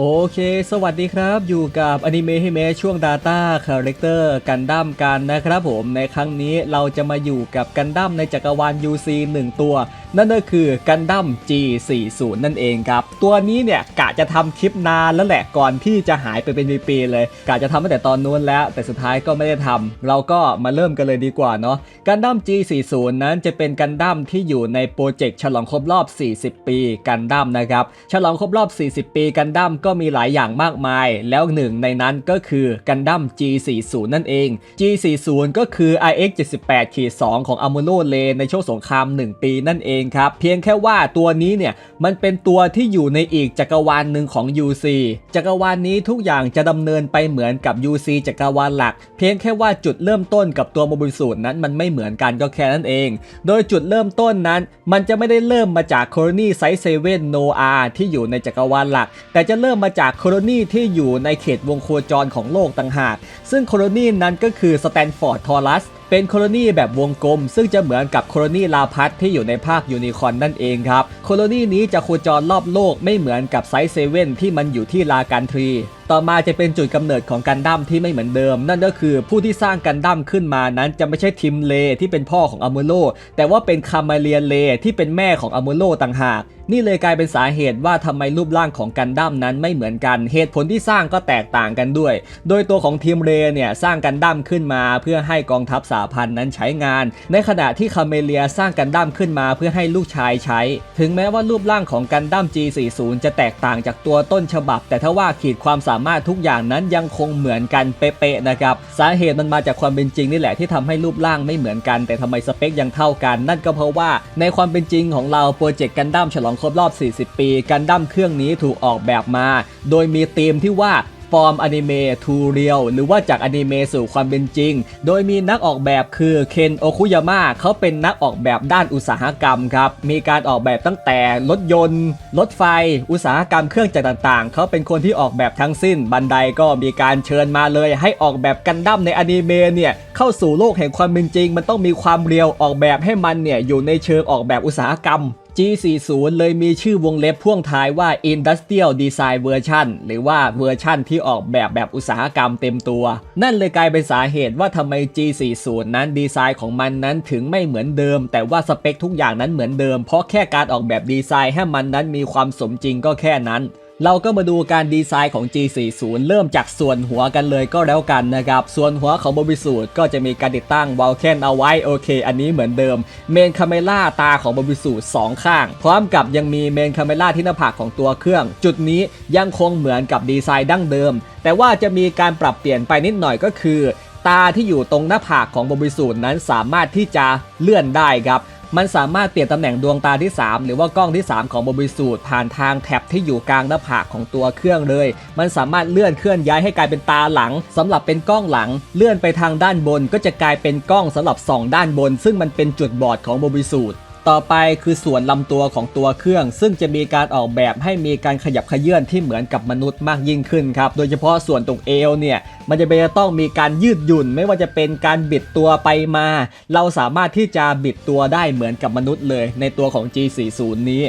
โอเค สวัสดีครับ อยู่กับอนิเมะให้เมะช่วง Data Character กันดั้มกันนะครับผม ในครั้งนี้เราจะมาอยู่กับกันดั้มในจักรวาล UC 1 ตัว นั่นก็คือกันดั้ม G40 นั่นเองครับ ตัวนี้เนี่ยกะจะทำคลิปนานแล้วแหละก่อนที่จะหายไปเป็นปีๆเลย กะจะทำตั้งแต่ตอนนู้นแล้ว แต่สุดท้ายก็ไม่ได้ทำเราก็มาเริ่มกันเลยดีกว่าเนาะกันดั้ม G40 นั้นจะเป็นกันดั้มที่อยู่ในโปรเจกต์ฉลองครบรอบ 40 ปีกันดั้มนะครับ ฉลองครบรอบ 40 ปีกันดั้มก็ก็มีหลายอย่างมากมาย แล้วหนึ่งในนั้นก็คือกันดั้ม G40 นั่นเอง G40 ก็คือ IX 78 2 ของอ m u l o l a ในช่วงสงคราม 1 ปีนั่นเองครับ เพียงแค่ว่าตัวนี้เนี่ย มันเป็นตัวที่อยู่ในอีกจักรวาลหนึ่งของ UC จักรวาลนี้ทุกอย่างจะดำเนินไปเหมือนกับ UC จักรวาลหลัก เพียงแค่ว่าจุดเริ่มต้นกับตัวโมบิลสูตรนั้นมันไม่เหมือนกันก็แค่นั้นเอง โดยจุดเริ่มต้นนั้น มันจะไม่ได้เริ่มมาจากโคโรนีไซส์เซเว่นโนอาที่อยู่ในจักรวาลหลัก แต่จะเริ่มมาจากโคโรนีที่อยู่ในเขตวงโคจรของโลกต่างหาก ซึ่งโคโรนีนั้นก็คือสแตนฟอร์ดทอรัส เป็นโคโลนีแบบวงกลม ซึ่งจะเหมือนกับโคโลนีลาพัทที่อยู่ในภาคยูนิคอนนั่นเองครับ โคโลนีนี้จะโคจรรอบโลกไม่เหมือนกับไซส์เซเว่นที่มันอยู่ที่ลาการทรี ต่อมาจะเป็นจุดกำเนิดของกันดั้มที่ไม่เหมือนเดิม นั่นก็คือผู้ที่สร้างกันดั้มขึ้นมานั้นจะไม่ใช่ทิมเลที่เป็นพ่อของอ m u โ o แต่ว่าเป็นคามาเลียเลที่เป็นแม่ของอ m u โ o ต่างหากนี่เลยกลายเป็นสาเหตุว่าทำไมรูปร่างของกันดั้มนั้นไม่เหมือนกัน เหตุผลที่สร้างก็แตกต่างกันด้วย โดยตัวของทีมเรเนี่ยสร้างกันดั้มขึ้นมาเพื่อให้กองทัพสาพันธ์นั้นใช้งาน ในขณะที่คาเมเลียสร้างกันดั้มขึ้นมาเพื่อให้ลูกชายใช้ ถึงแม้ว่ารูปร่างของกันดั้ม G40 จะแตกต่างจากตัวต้นฉบับ แต่ถ้าว่าขีดความสามารถทุกอย่างนั้นยังคงเหมือนกันเป๊ะๆนะครับ สาเหตุมันมาจากความเป็นจริงนี่แหละที่ทำให้รูปร่างไม่เหมือนกัน แต่ทำไมสเปคยังเท่ากัน นั่นก็เพราะว่าในความเป็นจริงของเราโปรเจกต์กันดั้มฉลองครบรอบ 40 ปีกันดั้มเครื่องนี้ถูกออกแบบมา โดยมีธีมที่ว่า ฟอร์มอนิเมะทูเรียลหรือว่าจากอนิเมะสู่ความเป็นจริง โดยมีนักออกแบบคือเคนโอคุยาม่าเขาเป็นนักออกแบบด้านอุตสาหกรรมครับ มีการออกแบบตั้งแต่รถยนต์ รถไฟ อุตสาหกรรมเครื่องจักรต่างๆ เขาเป็นคนที่ออกแบบทั้งสิ้น บันไดก็มีการเชิญมาเลย ให้ออกแบบกันดั้มในอนิเมะเนี่ยเข้าสู่โลกแห่งความเป็นจริง มันต้องมีความเรียวออกแบบให้มันเนี่ยอยู่ในเชิงออกแบบอุตสาหกรรม G40 เลยมีชื่อวงเล็บพ่วงท้ายว่า Industrial Design Version หรือว่าเวอร์ชั่นที่ออกแบบแบบอุตสาหกรรมเต็มตัว นั่นเลยกลายเป็นสาเหตุว่าทำไม G40 นั้นดีไซน์ของมันนั้นถึงไม่เหมือนเดิม แต่ว่าสเปคทุกอย่างนั้นเหมือนเดิม เพราะแค่การออกแบบดีไซน์ให้มันนั้นมีความสมจริงก็แค่นั้น เราก็มาดูการดีไซน์ของ G40 เริ่มจากส่วนหัวกันเลยก็แล้วกันนะครับ ส่วนหัวของบบิสูตก็จะมีการติดตั้งวาลเคนเอาไว้โอเค อันนี้เหมือนเดิมเมนคาเมล่าตาของบบิสูตสองข้าง พร้อมกับยังมีเมนคาเมล่าที่หน้าผากของตัวเครื่อง จุดนี้ยังคงเหมือนกับดีไซน์ดั้งเดิม แต่ว่าจะมีการปรับเปลี่ยนไปนิดหน่อยก็คือ ตาที่อยู่ตรงหน้าผากของบบิสูตนั้นสามารถที่จะเลื่อนได้ครับ มันสามารถเปลี่ยนตำแหน่งดวงตาที่ 3 หรือว่ากล้องที่ 3 ของบบิสูตผ่านทางแท็บที่อยู่กลางหน้าผากของตัวเครื่องเลย มันสามารถเลื่อนเคลื่อนย้ายให้กลายเป็นตาหลังสำหรับเป็นกล้องหลัง เลื่อนไปทางด้านบนก็จะกลายเป็นกล้องสำหรับส่องด้านบน ซึ่งมันเป็นจุดบอดของบบิสูต ต่อไปคือส่วนลำตัวของตัวเครื่อง ซึ่งจะมีการออกแบบให้มีการขยับเขยื่อนที่เหมือนกับมนุษย์มากยิ่งขึ้นครับ โดยเฉพาะส่วนตรงเอวเนี่ยมันจะเป็นจะต้องมีการยืดหยุ่น ไม่ว่าจะเป็นการบิดตัวไปมา เราสามารถที่จะบิดตัวได้เหมือนกับมนุษย์เลย ในตัวของ G40 นี้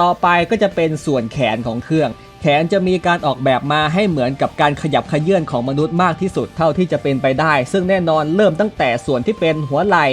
ต่อไปก็จะเป็นส่วนแขนของเครื่อง แขนจะมีการออกแบบมาให้เหมือนกับการขยับขยื่นของมนุษย์มากที่สุดเท่าที่จะเป็นไปได้ ซึ่งแน่นอนเริ่มตั้งแต่ส่วนที่เป็นหัวไหล่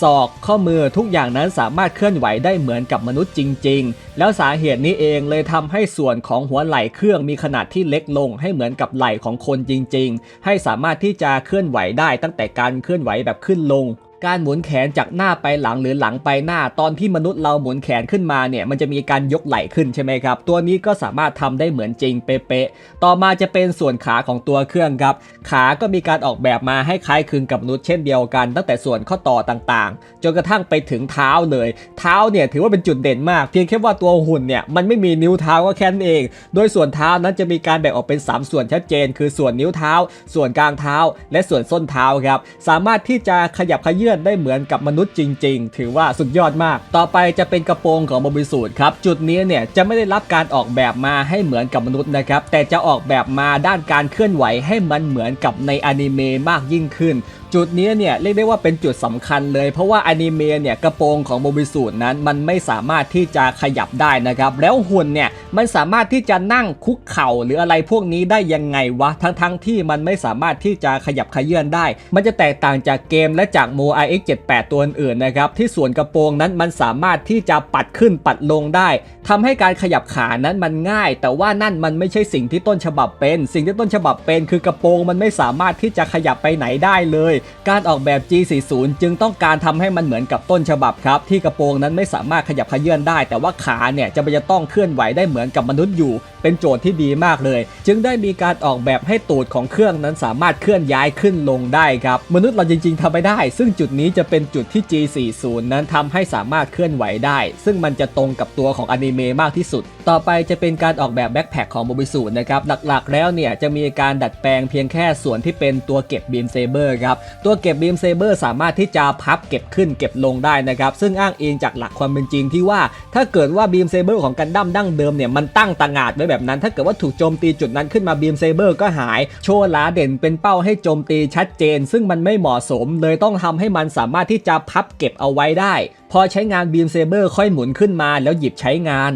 ศอกข้อมือทุกอย่างนั้นสามารถเคลื่อนไหวได้เหมือนกับมนุษย์จริง ๆ แล้วสาเหตุนี้เองเลยทำให้ส่วนของหัวไหล่เครื่องมีขนาดที่เล็กลง ให้เหมือนกับไหล่ของคนจริง ๆ ให้สามารถที่จะเคลื่อนไหวได้ตั้งแต่การเคลื่อนไหวแบบขึ้นลง การหมุนแขนจากหน้าไปหลังหรือหลังไปหน้า ตอนที่มนุษย์เราหมุนแขนขึ้นมาเนี่ยมันจะมีการยกไหล่ขึ้นใช่ไหมครับ ตัวนี้ก็สามารถทำได้เหมือนจริงเป๊ะๆต่อมาจะเป็นส่วนขาของตัวเครื่องครับ ขาก็มีการออกแบบมาให้คล้ายคลึงกับมนุษย์เช่นเดียวกัน ตั้งแต่ส่วนข้อต่อต่างๆจนกระทั่งไปถึงเท้าเลย เท้าเนี่ยถือว่าเป็นจุดเด่นมาก เพียงแค่ว่าตัวหุ่นเนี่ยมันไม่มีนิ้วเท้าก็แค่นั้นเอง โดยส่วนเท้านั้นจะมีการแบ่งออกเป็น 3 ส่วนชัดเจน คือส่วนนิ้วเท้า ส่วนกลางเท้า และส่วนส้นเท้าครับสามารถที่จะขยับขยื่อนได้เหมือนกับมนุษย์จริง ๆ ถือว่าสุดยอดมาก ต่อไปจะเป็นกระโปรงของบบิสูตรครับ จุดนี้เนี่ยจะไม่ได้รับการออกแบบมาให้เหมือนกับมนุษย์นะครับ แต่จะออกแบบมาด้านการเคลื่อนไหวให้มันเหมือนกับในอนิเมะมากยิ่งขึ้นจุดนี้เนี่ยเรียกได้ว่าเป็นจุดสำคัญเลย เพราะว่าอนิเมะเนี่ยกระโปรงของโมบิสูตนั้นมันไม่สามารถที่จะขยับได้นะครับ แล้วหุ่นเนี่ยมันสามารถที่จะนั่งคุกเข่าหรืออะไรพวกนี้ได้ยังไงวะ ทั้งๆทที่มันไม่สามารถที่จะขยับขยื่นได้ มันจะแตกต่างจากเกมและจากโม IX78 ตัวอื่นๆนะครับที่ส่วนกระโปรงนั้นมันสามารถที่จะปัดขึ้นปัดลงได้ทำให้การขยับขานั้นมันง่าย แต่ว่านั่นมันไม่ใช่สิ่งที่ต้นฉบับเป็น สิ่งที่ต้นฉบับเป็นคือกระโปรงมันไม่สามารถที่จะขยับไปไหนได้เลยการออกแบบ G40 จึงต้องการทำให้มันเหมือนกับต้นฉบับครับ ที่กระโปรงนั้นไม่สามารถขยับขยื่นได้ แต่ว่าขาเนี่ยจะจะต้องเคลื่อนไหวได้เหมือนกับมนุษย์อยู่ เป็นโจทย์ที่ดีมากเลย จึงได้มีการออกแบบให้ตูดของเครื่องนั้นสามารถเคลื่อนย้ายขึ้นลงได้ครับมนุษย์เราจริง ๆทำไม่ได้ ซึ่งจุดนี้จะเป็นจุดที่ G40 นั้นทำให้สามารถเคลื่อนไหวได้ ซึ่งมันจะตรงกับตัวของอนิเมะมากที่สุด ต่อไปจะเป็นการออกแบบแบ็คแพคของโมบิสูนะครับหลักๆ แล้วเนี่ยจะมีการดัดแปลงเพียงแค่ส่วนที่เป็นตัวเก็บบีมเซเบอร์ครับตัวเก็บบีมเซเบอร์สามารถที่จะพับเก็บขึ้นเก็บลงได้นะครับ ซึ่งอ้างอิงจากหลักความเป็นจริงที่ว่า ถ้าเกิดว่าบีมเซเบอร์ของกันดั้มดั้งเดิมเนี่ยมันตั้งต่างาดไว้แบบนั้น ถ้าเกิดว่าถูกโจมตีจุดนั้นขึ้นมาบีมเซเบอร์ก็หาย โชว์ลาเด่นเป็นเป้าให้โจมตีชัดเจน ซึ่งมันไม่เหมาะสม เลยต้องทำให้มันสามารถที่จะพับเก็บเอาไว้ได้ พอใช้งานบีมเซเบอร์ค่อยหมุนขึ้นมาแล้วหยิบใช้งาน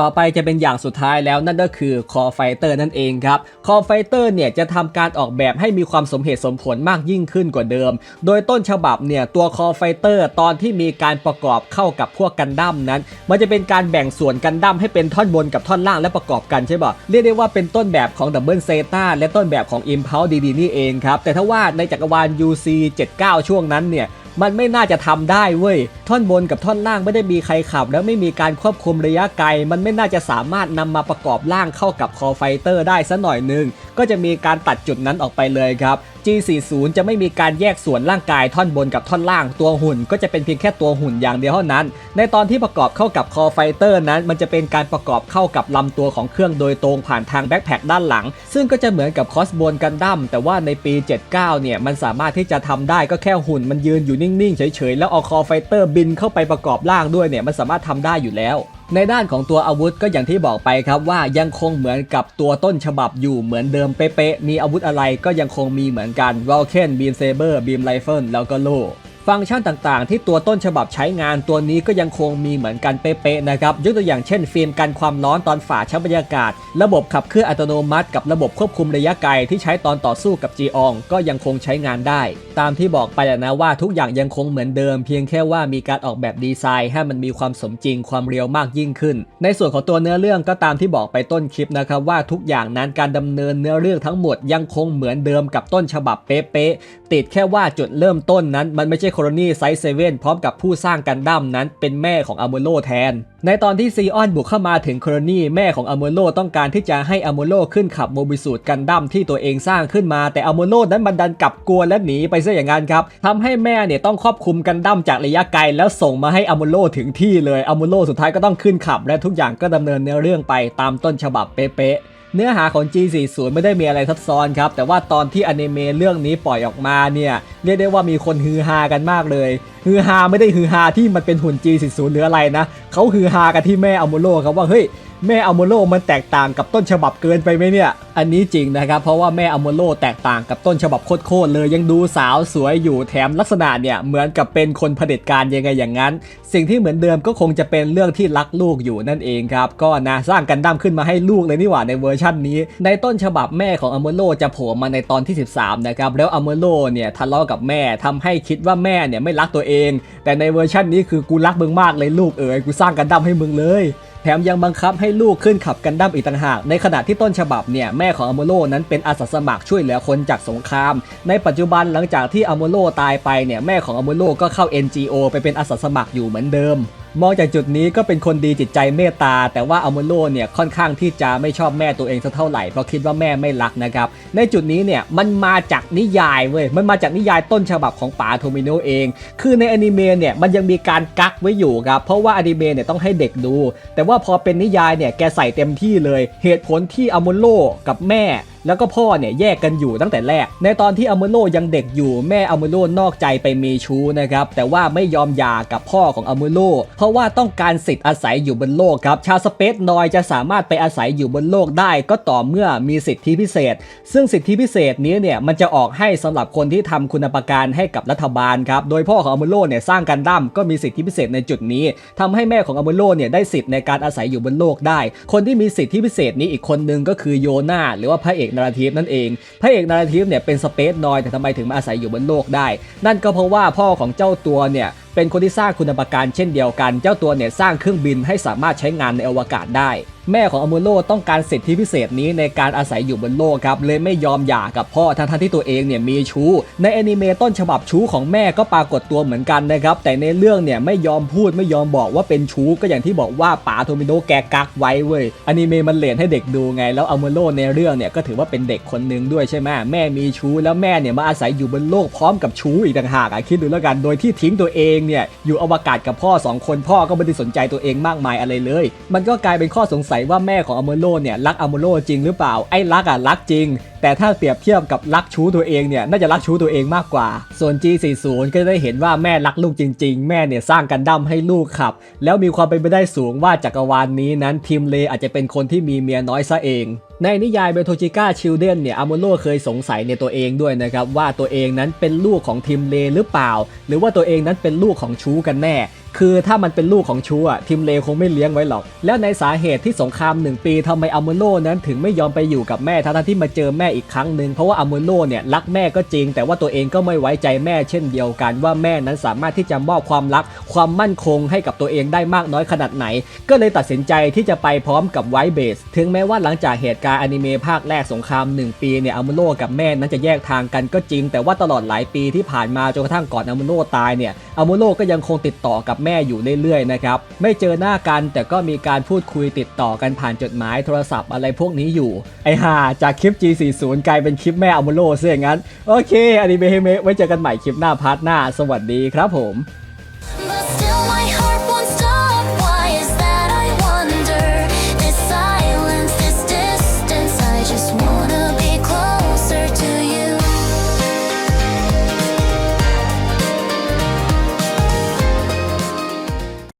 ต่อไปจะเป็นอย่างสุดท้ายแล้วนั่นก็คือคอไฟเตอร์นั่นเองครับคอไฟเตอร์เนี่ยจะทำการออกแบบให้มีความสมเหตุสมผลมากยิ่งขึ้นกว่าเดิม โดยต้นฉบับเนี่ยตัวคอไฟเตอร์ตอนที่มีการประกอบเข้ากับพวกกันดั้มนั้น มันจะเป็นการแบ่งส่วนกันดั้มให้เป็นท่อนบนกับท่อนล่างและประกอบกันใช่ป่ะเรียกได้ว่าเป็นต้นแบบของดับเบิลเซตาและต้นแบบของ Impulse ดีนี่เองครับแต่ถ้าว่าในจักรวาล UC 79 ช่วงนั้นเนี่ย มันไม่น่าจะทำได้เว้ย ท่อนบนกับท่อนล่างไม่ได้มีใครขับ แล้วไม่มีการควบคุมระยะไกล มันไม่น่าจะสามารถนำมาประกอบร่างเข้ากับคอไฟเตอร์ได้สัหน่อยหนึง ก็จะมีการตัดจุดนั้นออกไปเลยครับ G40 จะไม่มีการแยกส่วนร่างกายท่อนบนกับท่อนล่างตัวหุ่น ก็จะเป็นเพียงแค่ตัวหุ่นอย่างเดียวเท่านั้น ในตอนที่ประกอบเข้ากับคอไฟเตอร์นั้น มันจะเป็นการประกอบเข้ากับลำตัวของเครื่องโดยตรงผ่านทางแบ็คแพคด้านหลัง ซึ่งก็จะเหมือนกับคอสบนกันดั้มแต่ว่าในปี 79 เนี่ยมันสามารถที่จะทำได้ก็แค่หุ่นมันยืนอยู่นิ่งๆเฉยๆแล้วเอาคอไฟเตอร์บินเข้าไปประกอบร่างด้วยเนี่ยมันสามารถทำได้อยู่แล้วในด้านของตัวอาวุธก็อย่างที่บอกไปครับว่ายังคงเหมือนกับตัวต้นฉบับอยู่เหมือนเดิมเป๊ะๆมีอาวุธอะไรก็ยังคงมีเหมือนกันวอลเคนบีมเซเบอร์บีมไรเฟิลแล้วก็โล่ ฟังก์ชันต่างๆ ที่ตัวต้นฉบับใช้งานตัวนี้ก็ยังคงมีเหมือนกันเป๊ะๆนะครับยกตัวอย่างเช่นฟิล์มกันความร้อนตอนฝ่าชั้นบรรยากาศ ระบบขับเคลื่อนอัตโนมัติ กับระบบควบคุมระยะไกลที่ใช้ตอนต่อสู้กับจีอองก็ยังคงใช้งานได้ ตามที่บอกไปนะว่าทุกอย่างยังคงเหมือนเดิม เพียงแค่ว่ามีการออกแบบดีไซน์ ให้มันมีความสมจริงความเรียวมากยิ่งขึ้น ในส่วนของตัวเนื้อเรื่องก็ตามที่บอกไปต้นคลิปนะครับว่าทุกอย่างนั้นการดำเนินเนื้อเรื่องทั้งหมดยังคงเหมือนเดิมกับต้นฉบับเป๊ะๆติดแค่ว่าจุดเริ่มต้นนั้นมันไม่ใช่โคโลนีไซส์เซเว่นพร้อมกับผู้สร้างกันดั้มนั้นเป็นแม่ของอ m โ r โ o แทน ในตอนที่ซีออนบุกเข้ามาถึงโคโลนีแม่ของอ m โ r โ o ต้องการที่จะให้อ m โ r โ o ขึ้นขับโมบิสูตกันดั้มที่ตัวเองสร้างขึ้นมา แต่อ m โ r โ o นั้นบันดันกลับกลัวและหนีไปซะอย่างนั้นครับทำให้แม่เนี่ยต้องควบคุมกันดั้มจากระยะไกล แล้วส่งมาให้อ m โ r โ o ถึงที่เลยอ m โ r โ o สุดท้ายก็ต้องขึ้นขับ และทุกอย่างก็ดำเนินเนื้อเรื่องไปตามต้นฉบับเป๊ะๆ เนื้อหาของ G40 ไม่ได้มีอะไรซับซ้อนครับ แต่ว่าตอนที่อนิเมะเรื่องนี้ปล่อยออกมาเนี่ยเรียกได้ว่ามีคนฮือฮากันมากเลย ฮือฮาไม่ได้ฮือฮาที่มันเป็นหุ่น G40 หรืออะไรนะเขาฮือฮากันที่แม่อโมโลครับว่าเฮ้ย แม่อัลโมโลมันแตกต่างกับต้นฉบับเกินไปไหมเนี่ย อันนี้จริงนะครับ เพราะว่าแม่อัลโมโลแตกต่างกับต้นฉบับโคตรเลยยังดูสาวสวยอยู่แถมลักษณะเนี่ยเหมือนกับเป็นคนเผด็จการยังไงอย่างนั้น สิ่งที่เหมือนเดิมก็คงจะเป็นเรื่องที่รักลูกอยู่นั่นเองครับ ก็นะสร้างกันดั้มขึ้นมาให้ลูกเลยนี่หว่าในเวอร์ชั่นนี้ ในต้นฉบับแม่ของอัลโมโลจะโผล่มาในตอนที่ 13นะครับแล้วอัลโมโลเนี่ยทะเลาะกับแม่ทำให้คิดว่าแม่เนี่ยไม่รักตัวเอง แต่ในเวอร์ชันนี้คือกูรักมึงมากเลยลูกเอ๋ยกูสร้างกันดั้มให้มึงเลย แถมยังบังคับให้ลูกขึ้นขับกันดั้มอีกต่างหาก ในขณะที่ต้นฉบับเนี่ยแม่ของอโมโลนั้นเป็นอาสาสมัครช่วยเหลือคนจากสงคราม ในปัจจุบันหลังจากที่อโมโลตายไปเนี่ยแม่ของอโมโลก็เข้า NGO ไปเป็นอาสาสมัครอยู่เหมือนเดิม มองจากจุดนี้ก็เป็นคนดีจิตใจเมตตา แต่ว่าอโมโลเนี่ยค่อนข้างที่จะไม่ชอบแม่ตัวเองสักเท่าไหร่เพราะคิดว่าแม่ไม่รักนะครับ ในจุดนี้เนี่ยมันมาจากนิยายเว้ยมันมาจากนิยายต้นฉบับของป๋าโทมิโนเอง คือในอนิเมะเนี่ยมันยังมีการกักไว้อยู่ครับเพราะว่าอนิเมะเนี่ยต้องให้เด็กดู แต่ว่าพอเป็นนิยายเนี่ยแกใส่เต็มที่เลย เหตุผลที่อโมโลกับแม่ แล้วก็พ่อเนี่ยแยกกันอยู่ตั้งแต่แรก ในตอนที่อมูโลยังเด็กอยู่แม่อมูโลนอกใจไปมีชู้นะครับแต่ว่าไม่ยอมหย่ากับพ่อของอมูโลเพราะว่าต้องการสิทธิ์อาศัยอยู่บนโลกครับชาวสเปซนอยจะสามารถไปอาศัยอยู่บนโลกได้ ก็ต่อเมื่อมีสิทธิพิเศษ ซึ่งสิทธิพิเศษนี้เนี่ยมันจะออกให้สำหรับคนที่ทำคุณประการให้กับรัฐบาลครับโดยพ่อของอมูโลเนี่ยสร้างกันดั้มก็มีสิทธิพิเศษในจุดนี้ทำให้แม่ของอมูโลเนี่ยได้สิทธิ์ในการอาศัยอยู่บนโลกได้ คนที่มีสิทธิพิเศษนี้อีกคนนึงก็คือโยนาหรือว่าพระเอกนาราทีฟนั่นเอง พระเอกนาราทีฟเนี่ยเป็นสเปซนอยแต่ทำไมถึงมาอาศัยอยู่บนโลกได้ นั่นก็เพราะว่าพ่อของเจ้าตัวเนี่ย เป็นคนที่สร้างคุณประการเช่นเดียวกัน เจ้าตัวเนี่ยสร้างเครื่องบินให้สามารถใช้งานในอวกาศได้ แม่ของอมูโลต้องการสิทธิพิเศษนี้ในการอาศัยอยู่บนโลกครับ เลยไม่ยอมหย่ากับพ่อทั้งทที่ตัวเองเนี่ยมีชู้ ในแอนิเมต้นฉบับชู้ของแม่ก็ปรากฏตัวเหมือนกันนะครับ แต่ในเรื่องเนี่ยไม่ยอมพูดไม่ยอมบอกว่าเป็นชู้ก็อย่างที่บอกว่าป๋าโทมิโนแกกักไว้เว้ยอนิเมะมันเลนให้เด็กดูไง แล้วอมูโลในเรื่องเนี่ยก็ถือว่าเป็นเด็กคนหนึ่งด้วยใช่ไหมแม่มีชู้แล้วแม่เนี่ยมาอาศัยอยู่บนโลกพร้อมกับชู้อีกต่างหากอะคิดดูแล้วกันโดยที่ทิ้งตัวเองเนี่ยอยู่อวกาศกับพ่อสองคนพ่อก็ไม่ได้สนใจตัวเองมากมายอะไรเลย มันก็กลายเป็นข้อสงสัยว่าแม่ของอมูโลเนี่ยรักอมูโลจริงหรือเปล่าไอ้รักอะรักจริง แต่ถ้าเปรียบเทียบกับรักชู้ตัวเองเนี่ยน่าจะรักชู้ตัวเองมากกว่า ส่วน G40 ก็ได้เห็นว่าแม่รักลูกจริง ๆ แม่เนี่ยสร้างกันดั้มให้ลูกขับ แล้วมีความเป็นไปได้สูงว่าจักรวาลนนี้นั้นพิมเลอาจจะเป็นคนที่มีเมียน้อยซะเอง ในนิยายเบโทจิก้าชิลเดนเนี่ยอามูโลเคยสงสัยในตัวเองด้วยนะครับว่าตัวเองนั้นเป็นลูกของทิมเลหรือเปล่า หรือว่าตัวเองนั้นเป็นลูกของชูกันแน่ คือถ้ามันเป็นลูกของชูอะทิมเลคงไม่เลี้ยงไว้หรอก แล้วในสาเหตุที่สงครามหนึ่งปีทำไมอามูโลนั้นถึงไม่ยอมไปอยู่กับแม่ทั้งที่มาเจอแม่อีกครั้งหนึ่งเพราะว่าอามูโลเนี่ยรักแม่ก็จริง แต่ว่าตัวเองก็ไม่ไว้ใจแม่เช่นเดียวกัน ว่าแม่นั้นสามารถที่จะมอบความรัก ความมั่นคงให้กับตัวเองได้มากน้อยขนาดไหน ก็เลยตัดสินใจที่จะไปพร้อมกับไวเบสถึงแม้ว่าหลังจากเหตุการณ์อนิเมะภาคแรกสงครามหนึ่งปีเนี่ยอามูโลกับแม่นั้นจะแยกทางกันก็จริง แต่ว่าตลอดหลายปีที่ผ่านมาจนกระทั่งก่อนอามูโลตายเนี่ยอามูโลก็ยังคงติดต่อกับแม่อยู่เรื่อยๆนะครับไม่เจอหน้ากันแต่ก็มีการพูดคุยติดต่อกันผ่านจดหมายโทรศัพท์อะไรพวกนี้อยู่ ไอห่าจากคลิป G40 กลายเป็นคลิปแม่อัมโลซะอย่างนั้น โอเคอนิเมะเฮเมะไว้เจอกันใหม่คลิปหน้าพาร์ทหน้า สวัสดีครับผม